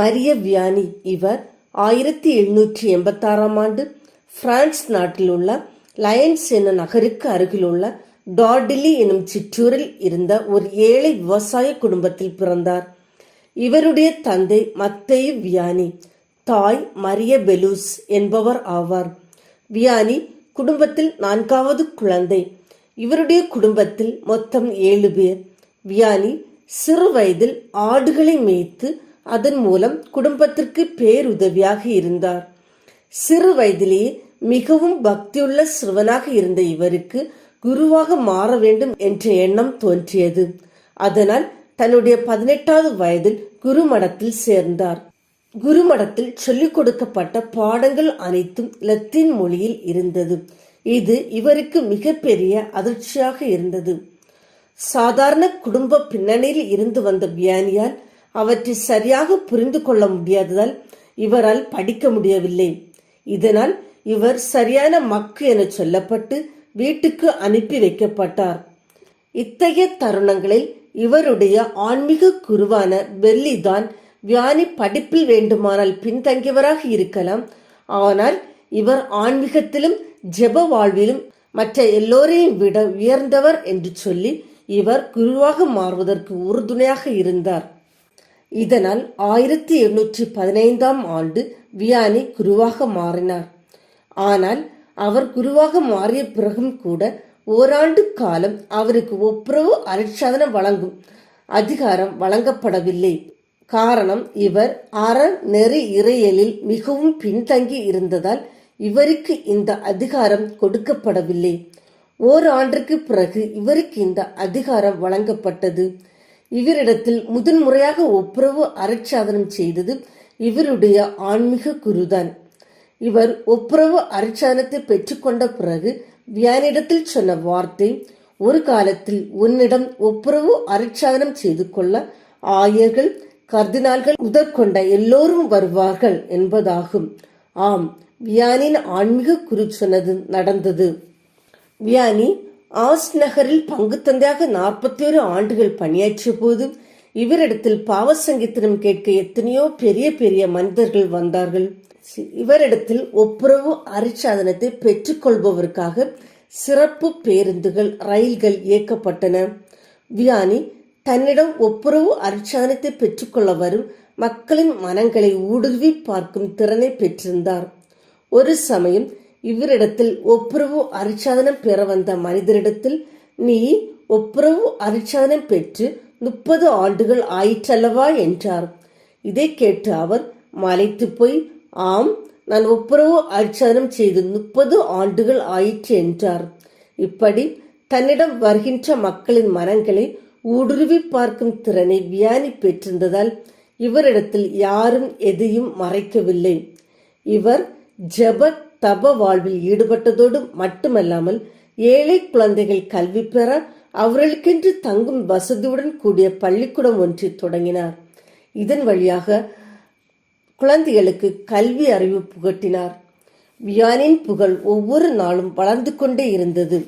Maria Vianney இவர் ஆயிரத்தி எழுநூற்றி எண்பத்தாறாம் ஆண்டு பிரான்ஸ் நாட்டில் உள்ள லயன்ஸ் என நகருக்கு அருகிலுள்ள டார்டிலி எனும் சிற்றூரில் இருந்த ஒரு ஏழை விவசாய குடும்பத்தில் பிறந்தார். இவருடைய தந்தை மத்தேயு வியானி தாய் மரிய பெலூஸ் என்பவர் ஆவார். வியானி குடும்பத்தில் நான்காவது குழந்தை. இவருடைய குடும்பத்தில் மொத்தம் ஏழு பேர். வியானி சிறு வயதில் ஆடுகளை மேய்த்து அதன் மூலம் குடும்பத்திற்கு பேருதவியாக இருந்தார். சிறு வயதிலேயே மிகவும் பக்தியுள்ள சிறுவனாக இருந்த இவருக்கு குருவாக மாற வேண்டும் என்ற எண்ணம் தோன்றியது. அதனால் தன்னுடைய பதினெட்டாவது வயதில் குருமடத்தில் சேர்ந்தார். குருமடத்தில் சொல்லிக் கொடுக்கப்பட்ட பாடங்கள் அனைத்தும் லத்தீன் மொழியில் இருந்தது. இது இவருக்கு மிகப்பெரிய அதிர்ச்சியாக இருந்தது. சாதாரண குடும்ப பின்னணியில் இருந்து வந்த பியானியால் அவற்றை சரியாக புரிந்து கொள்ள முடியாததால் இவரால் படிக்க முடியவில்லை. இதனால் இவர் சரியான மக்கு என சொல்லப்பட்டு வீட்டுக்கு அனுப்பி வைக்கப்பட்டார். இத்தகைய தருணங்களில் இவருடைய ஆன்மீக குருவான பெல்லி தான் வியானி படிப்பில் வேண்டுமானால் பின்தங்கியவராக இருக்கலாம். ஆனால் இவர் ஆன்மீகத்திலும் ஜெப வாழ்விலும் மற்ற எல்லோரையும் விட உயர்ந்தவர் என்று சொல்லி இவர் குருவாக மாறுவதற்கு உறுதுணையாக இருந்தார். இதனால் ஆயிரத்தி எண்ணூற்றி பதினைந்தாம் ஆண்டு வியானி குருவாக மாறினார். ஆனால் அவர் குருவாக மாறிய பிறகும் கூட ஓராண்டு காலம் அவருக்கு ஒப்புரவு அருட்சாதனம் வழங்கும் அதிகாரம் வழங்கப்படவில்லை. காரணம் இவர் அற நெறி இறையலில் மிகவும் பின்தங்கி இருந்ததால் இவருக்கு இந்த அதிகாரம் கொடுக்கப்படவில்லை. ஓராண்டிற்கு பிறகு இவருக்கு இந்த அதிகாரம் வழங்கப்பட்டது. இவரிடத்தில் முதன்முறையாக ஒப்புரவு அரைச்சாதனம் செய்தது இவருடைய ஆன்மீக குருதான். இவர் ஒப்புரவு அரைச்சாதனத்தை பெற்றுக்கொண்ட பிறகு வியானிடத்தில் சொன்ன வார்த்தை ஒரு காலத்தில் உன்னிடம் ஒப்புரவு அரைச்சாதனம் செய்து கொள்ள ஆயர்கள் கர்தினால்கள் முதற்கொண்ட எல்லோரும் வருவார்கள் என்பதாகும். ஆம் வியானின் ஆன்மீக குரு சொன்னது நடந்தது. வியானி ஆஸ் நகரில் பங்கு தந்தையாக நாற்பத்தி ஒரு ஆண்டுகள் பணியாற்றிய போதும் இவரிடத்தில் பாவ சங்கீதனம் கேட்க எத்தனையோ பெரிய பெரிய மனிதர்கள் வந்தார்கள். இவரிடத்தில் ஒப்புரவு அரிசாதனத்தை பெற்றுக்கொள்பவருக்காக சிறப்பு பேருந்துகள் ரயில்கள் இயக்கப்பட்டன. வியானி தன்னிடம் ஒப்புரவு அரிசாதனத்தை பெற்றுக்கொள்ள வரும் மக்களின் மனங்களை ஊடுருவி பார்க்கும் திறனை பெற்றிருந்தார். ஒரு சமயம் இவரிடத்தில் ஒப்புரவு அரிச்சாதனம் பெற வந்த மனிதரிடத்தில் நீ ஒப்புரவு அரிச்சாதனம் பெற்று முப்பது ஆண்டுகள் ஆயிற்றல்லவா என்றார். இதை கேட்டு அவர் மலைத்து போய் ஆம் நான் ஒப்புரவு அரிச்சாதனம் செய்து முப்பது ஆண்டுகள் ஆயிற்று என்றார். இப்படி தன்னிடம் வருகின்ற மக்களின் மனங்களை ஊடுருவி பார்க்கும் திறனை வியானி பெற்றிருந்ததால் இவரிடத்தில் யாரும் எதையும் மறைக்கவில்லை. இவர் ஜபத் தப வாழ்வில் ஈடுபட்டதோடு மட்டுமல்லாமல் ஏழை குழந்தைகள் கல்வி பெற அவர்களுக்கென்று தங்கும் வசதியுடன் கூடிய பள்ளிக்கூடம் ஒன்றை தொடங்கினார். இதன் வழியாக குழந்தைகளுக்கு கல்வி அறிவு புகட்டினார். வியானின் புகழ் ஒவ்வொரு நாளும் வளர்ந்து கொண்டே இருந்தது.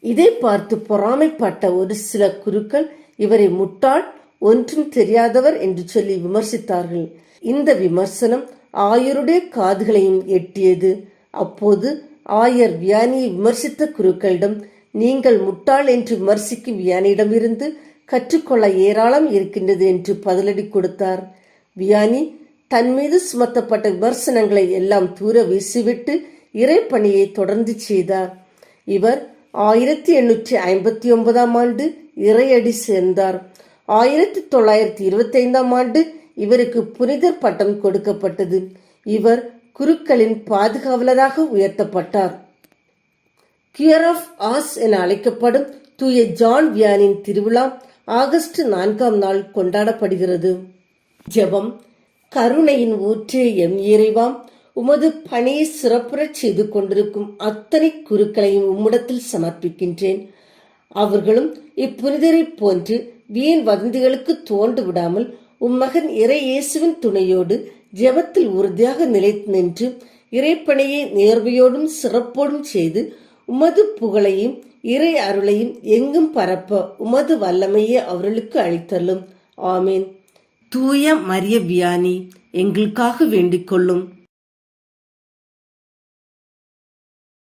இதை பார்த்து பொறாமைப்பட்ட ஒரு சில குருக்கள் இவரை முட்டாள் ஒன்றும் தெரியாதவர் என்று சொல்லி விமர்சித்தார்கள். இந்த விமர்சனம் ஆயருடைய காதுகளையும் எட்டியது. அப்போது ஆயர் வியானியை விமர்சித்த குருக்களிடம் நீங்கள் முட்டாள் என்று விமர்சிக்கும் வியானியிடமிருந்து கற்றுக்கொள்ள ஏராளம் இருக்கின்றது என்று பதிலடி கொடுத்தார். வியானி தன் மீது சுமத்தப்பட்ட விமர்சனங்களை எல்லாம் தூர வீசிவிட்டு இறைப்பணியை தொடர்ந்து செய்தார். இவர் ஆயிரத்தி எண்ணூற்றி ஐம்பத்தி ஒன்பதாம் ஆண்டு இறையடி சேர்ந்தார். ஆயிரத்தி தொள்ளாயிரத்தி இருபத்தைந்தாம் ஆண்டு இவருக்கு புனிதர் பட்டம் கொடுக்கப்பட்டது. இவர் குருக்களின் பாதுகாவலராக உயர்த்தப்பட்டார். கியர் ஆஃப் ஆஸ் என அழைக்கப்படும் தூய ஜான் வியானின் திருவிழா ஆகஸ்ட் நான்காம் நாள் கொண்டாடப்படுகிறது. ஜெபம் கருணையின் ஊற்றே எம் இறைவாம் உமது பணியை சிறப்புறச் செய்து கொண்டிருக்கும் அத்தனை குருக்களையும் உம்மிடத்தில் சமர்ப்பிக்கின்றேன். அவர்களும் இப்புனிதரை போன்று வீண் வதந்திகளுக்கு தோண்டு விடாமல் உம்மகன் இறை இயேசுவின் துணையோடு ஜெபத்தில் உறுதியாக நிலைத்து நின்று இறைப்பணியை நேர்மையோடும் சிறப்போடும் செய்து உமது புகழையும் இறை அருளையும் எங்கும் பரப்ப உமது வல்லமையை அவர்களுக்கு அளித்தலும் ஆமீன். தூய மரிய வியானி எங்களுக்காக வேண்டிக் கொள்ளும்.